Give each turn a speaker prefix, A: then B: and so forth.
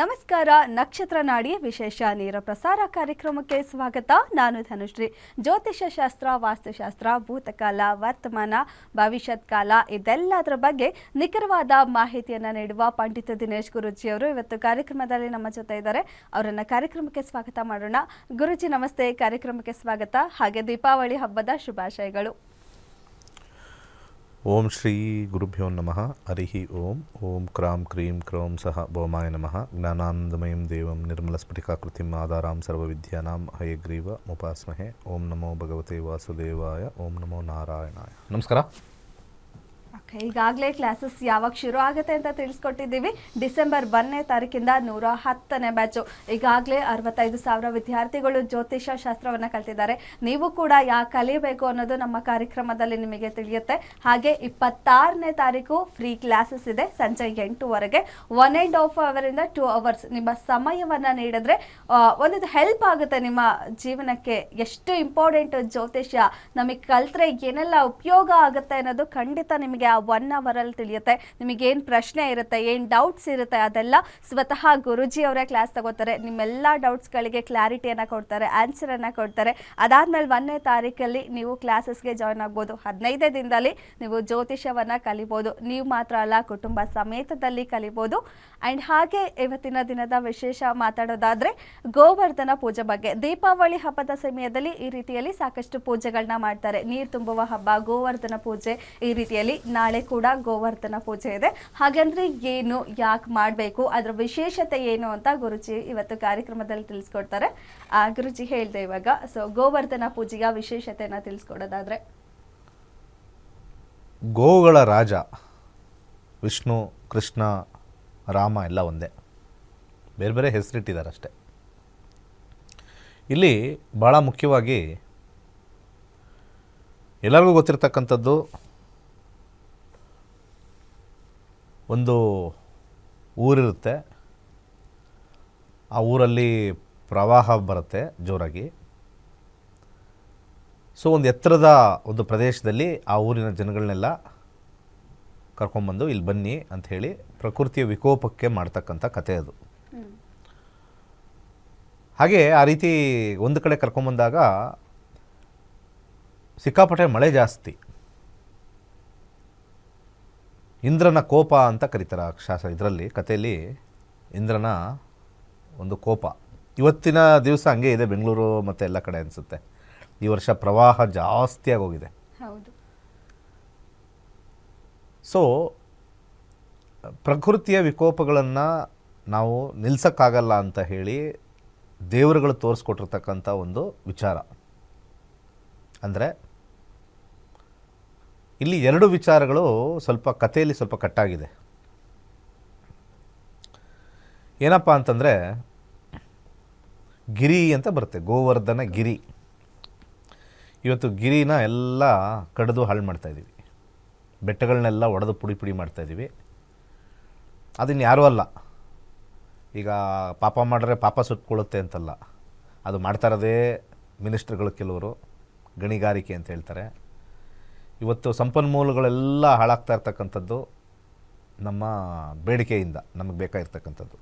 A: ನಮಸ್ಕಾರ. ನಕ್ಷತ್ರ ನಾಡಿ ವಿಶೇಷ ನೇರ ಪ್ರಸಾರ ಕಾರ್ಯಕ್ರಮಕ್ಕೆ ಸ್ವಾಗತ. ನಾನು ಧನುಶ್ರೀ ಜ್ಯೋತಿಷ ಶಾಸ್ತ್ರ, ವಾಸ್ತುಶಾಸ್ತ್ರ, ಭೂತಕಾಲ, ವರ್ತಮಾನ, ಭವಿಷ್ಯತ್ ಕಾಲ ಇದೆಲ್ಲದರ ಬಗ್ಗೆ ನಿಖರವಾದ ಮಾಹಿತಿಯನ್ನು ನೀಡುವ ಪಂಡಿತ ದಿನೇಶ್ ಗುರುಜಿಯವರು ಇವತ್ತು ಕಾರ್ಯಕ್ರಮದಲ್ಲಿ ನಮ್ಮ ಜೊತೆ ಇದ್ದಾರೆ. ಅವರನ್ನು ಕಾರ್ಯಕ್ರಮಕ್ಕೆ ಸ್ವಾಗತ ಮಾಡೋಣ. ಗುರುಜಿ, ನಮಸ್ತೆ. ಕಾರ್ಯಕ್ರಮಕ್ಕೆ ಸ್ವಾಗತ. ಹಾಗೆ ದೀಪಾವಳಿ ಹಬ್ಬದ ಶುಭಾಶಯಗಳು.
B: ओम श्री गुरुभ्यो नम। हरी ओम। ओम क्रां क्रीं क्रौं सह भौमाय नम। ज्ञानांदमय देव निर्मलस्फटिकाकृति आधारा सर्वविद्याना हयग्रीव उपासमहे ओम नमो भगवते वासुदेवाय। ओम नमो नारायणा
A: नमस्कार। ಈಗಾಗಲೇ ಕ್ಲಾಸಸ್ ಯಾವಾಗ ಶುರು ಆಗುತ್ತೆ ಅಂತ ತಿಳಿಸ್ಕೊಟ್ಟಿದ್ದೀವಿ. ಡಿಸೆಂಬರ್ ಒಂದನೇ ತಾರೀಕಿಂದ ನೂರ ಹತ್ತನೇ ಬ್ಯಾಚು ಈಗಾಗಲೇ ಅರವತ್ತೈದು ಸಾವಿರ ವಿದ್ಯಾರ್ಥಿಗಳು ಜ್ಯೋತಿಷ ಶಾಸ್ತ್ರವನ್ನು ಕಲ್ತಿದ್ದಾರೆ. ನೀವು ಕೂಡ ಯಾ ಕಲಿಯಬೇಕು ಅನ್ನೋದು ನಮ್ಮ ಕಾರ್ಯಕ್ರಮದಲ್ಲಿ ನಿಮಗೆ ತಿಳಿಯುತ್ತೆ. ಹಾಗೆ ಇಪ್ಪತ್ತಾರನೇ ತಾರೀಕು ಫ್ರೀ ಕ್ಲಾಸಸ್ ಇದೆ, ಸಂಜೆ ಎಂಟುವರೆಗೆ. ಒನ್ ಆ್ಯಂಡ್ ಹಾಫ್ ಅವರಿಂದ ಟೂ ಅವರ್ಸ್ ನಿಮ್ಮ ಸಮಯವನ್ನು ನೀಡಿದ್ರೆ ಒಂದು ಹೆಲ್ಪ್ ಆಗುತ್ತೆ ನಿಮ್ಮ ಜೀವನಕ್ಕೆ. ಎಷ್ಟು ಇಂಪಾರ್ಟೆಂಟ್ ಜ್ಯೋತಿಷ್ಯ. ನಮಗೆ ಕಲ್ತ್ರೆ ಏನೆಲ್ಲ ಉಪಯೋಗ ಆಗುತ್ತೆ ಅನ್ನೋದು ಖಂಡಿತ ನಿಮಗೆ ಒನ್ ಅವರಲ್ಲಿ ತಿಳಿಯುತ್ತೆ. ನಿಮಗೆ ಏನು ಪ್ರಶ್ನೆ ಇರುತ್ತೆ, ಏನು ಡೌಟ್ಸ್ ಇರುತ್ತೆ ಅದೆಲ್ಲ ಸ್ವತಃ ಗುರುಜಿ ಅವರೇ ಕ್ಲಾಸ್ ತಗೋತಾರೆ. ನಿಮ್ಮೆಲ್ಲ ಡೌಟ್ಸ್ಗಳಿಗೆ ಕ್ಲಾರಿಟಿಯನ್ನು ಕೊಡ್ತಾರೆ ಆನ್ಸರನ್ನು ಕೊಡ್ತಾರೆ. ಅದಾದಮೇಲೆ ಒಂದನೇ ತಾರೀಕಲ್ಲಿ ನೀವು ಕ್ಲಾಸಸ್ಗೆ ಜಾಯ್ನ್ ಆಗ್ಬೋದು. ಹದಿನೈದೇ ದಿನದಲ್ಲಿ ನೀವು ಜ್ಯೋತಿಷವನ್ನು ಕಲಿಬೋದು. ನೀವು ಮಾತ್ರ ಅಲ್ಲ, ಕುಟುಂಬ ಸಮೇತದಲ್ಲಿ ಕಲಿಬೋದು. ಆ್ಯಂಡ್ ಹಾಗೆ ಇವತ್ತಿನ ದಿನದ ವಿಶೇಷ ಮಾತಾಡೋದಾದರೆ ಗೋವರ್ಧನ ಪೂಜೆ ಬಗ್ಗೆ. ದೀಪಾವಳಿ ಹಬ್ಬದ ಸಮಯದಲ್ಲಿ ಈ ರೀತಿಯಲ್ಲಿ ಸಾಕಷ್ಟು ಪೂಜೆಗಳನ್ನ ಮಾಡ್ತಾರೆ. ನೀರು ತುಂಬುವ ಹಬ್ಬ, ಗೋವರ್ಧನ ಪೂಜೆ ಈ ರೀತಿಯಲ್ಲಿ ನಾಳೆ ಕೂಡ ಗೋವರ್ಧನ ಪೂಜೆ ಇದೆ. ಹಾಗಂದ್ರೆ ಏನು ಯಾಕೆ ಮಾಡಬೇಕು ಅದರ ವಿಶೇಷತೆ ಏನು ಅಂತ ಗುರುಜಿ ಇವತ್ತು ಕಾರ್ಯಕ್ರಮದಲ್ಲಿ ತಿಳಿಸ್ಕೊಡ್ತಾರೆ. ಆ, ಗುರುಜಿ ಹೇಳಿದೆ ಇವಾಗ. ಸೊ ಗೋವರ್ಧನ ಪೂಜೆಯ ವಿಶೇಷತೆನ ತಿಳಿಸ್ಕೊಡೋದಾದ್ರೆ.
B: ಗೋವುಗಳ ರಾಜ ವಿಷ್ಣು ಕೃಷ್ಣ ರಾಮ ಎಲ್ಲ ಒಂದೇ. ಬೇರೆ ಬೇರೆ ಹೆಸರಿಟ್ಟಿದ್ದಾರೆ ಅಷ್ಟೆ ಇಲ್ಲಿ ಭಾಳ ಮುಖ್ಯವಾಗಿ ಎಲ್ಲರಿಗೂ ಗೊತ್ತಿರ್ತಕ್ಕಂಥದ್ದು ಒಂದು ಊರಿರುತ್ತೆ. ಆ ಊರಲ್ಲಿ ಪ್ರವಾಹ ಬರುತ್ತೆ ಜೋರಾಗಿ. ಸೊ, ಒಂದು ಎತ್ತರದ ಒಂದು ಪ್ರದೇಶದಲ್ಲಿ ಆ ಊರಿನ ಜನಗಳನ್ನೆಲ್ಲ ಕರ್ಕೊಂಬಂದು ಇಲ್ಲಿ ಬನ್ನಿ ಅಂತ ಹೇಳಿ ಪ್ರಕೃತಿಯ ವಿಕೋಪಕ್ಕೆ ಮಾಡ್ತಕ್ಕಂಥ ಕತೆ ಅದು. ಹಾಗೆ ಆ ರೀತಿ ಒಂದು ಕಡೆ ಕರ್ಕೊಂಬಂದಾಗ ಸಿಕ್ಕಾಪಟ್ಟೆ ಮಳೆ ಜಾಸ್ತಿ. ಇಂದ್ರನ ಕೋಪ ಅಂತ ಕರೀತಾರೆ ಆ ಶಾಸ್ತ್ರ. ಇದರಲ್ಲಿ ಕಥೆಯಲ್ಲಿ ಇಂದ್ರನ ಒಂದು ಕೋಪ. ಇವತ್ತಿನ ದಿವಸ ಹಂಗೆ ಇದೆ ಬೆಂಗಳೂರು ಮತ್ತು ಎಲ್ಲ ಕಡೆ ಅನಿಸುತ್ತೆ. ಈ ವರ್ಷ ಪ್ರವಾಹ ಜಾಸ್ತಿಯಾಗಿ
A: ಹೋಗಿದೆ
B: ಸೊ ಪ್ರಕೃತಿಯ ವಿಕೋಪಗಳನ್ನು ನಾವು ನಿಲ್ಸೋಕ್ಕಾಗಲ್ಲ ಅಂತ ಹೇಳಿ ದೇವರುಗಳು ತೋರಿಸ್ಕೊಟ್ಟಿರ್ತಕ್ಕಂಥ ಒಂದು ವಿಚಾರ. ಅಂದರೆ ಇಲ್ಲಿ ಎರಡು ವಿಚಾರಗಳು ಸ್ವಲ್ಪ ಕಥೆಯಲ್ಲಿ ಸ್ವಲ್ಪ ಕಟ್ಟಾಗಿದೆ. ಏನಪ್ಪ ಅಂತಂದರೆ, ಗಿರಿ ಅಂತ ಬರುತ್ತೆ, ಗೋವರ್ಧನ ಗಿರಿ. ಇವತ್ತು ಗಿರಿನ ಎಲ್ಲ ಕಡಿದು ಹಾಳು ಮಾಡ್ತಾಯಿದ್ದೀವಿ ಬೆಟ್ಟಗಳನ್ನೆಲ್ಲ ಒಡೆದು ಪುಡಿ ಪುಡಿ ಮಾಡ್ತಾಯಿದ್ದೀವಿ ಅದನ್ನು ಯಾರೂ ಅಲ್ಲ. ಈಗ ಪಾಪ ಮಾಡಿದ್ರೆ ಪಾಪ ಸುಟ್ಕೊಳ್ಳುತ್ತೆ ಅಂತಲ್ಲ. ಅದು ಮಾಡ್ತಾ ಇರೋದೇ ಮಿನಿಸ್ಟ್ರುಗಳು ಕೆಲವರು, ಗಣಿಗಾರಿಕೆ ಅಂತ ಹೇಳ್ತಾರೆ. ಇವತ್ತು ಸಂಪನ್ಮೂಲಗಳೆಲ್ಲ ಹಾಳಾಗ್ತಾ ಇರ್ತಕ್ಕಂಥದ್ದು ನಮ್ಮ ಬೇಡಿಕೆಯಿಂದ ನಮಗೆ ಬೇಕಾಗಿರ್ತಕ್ಕಂಥದ್ದು.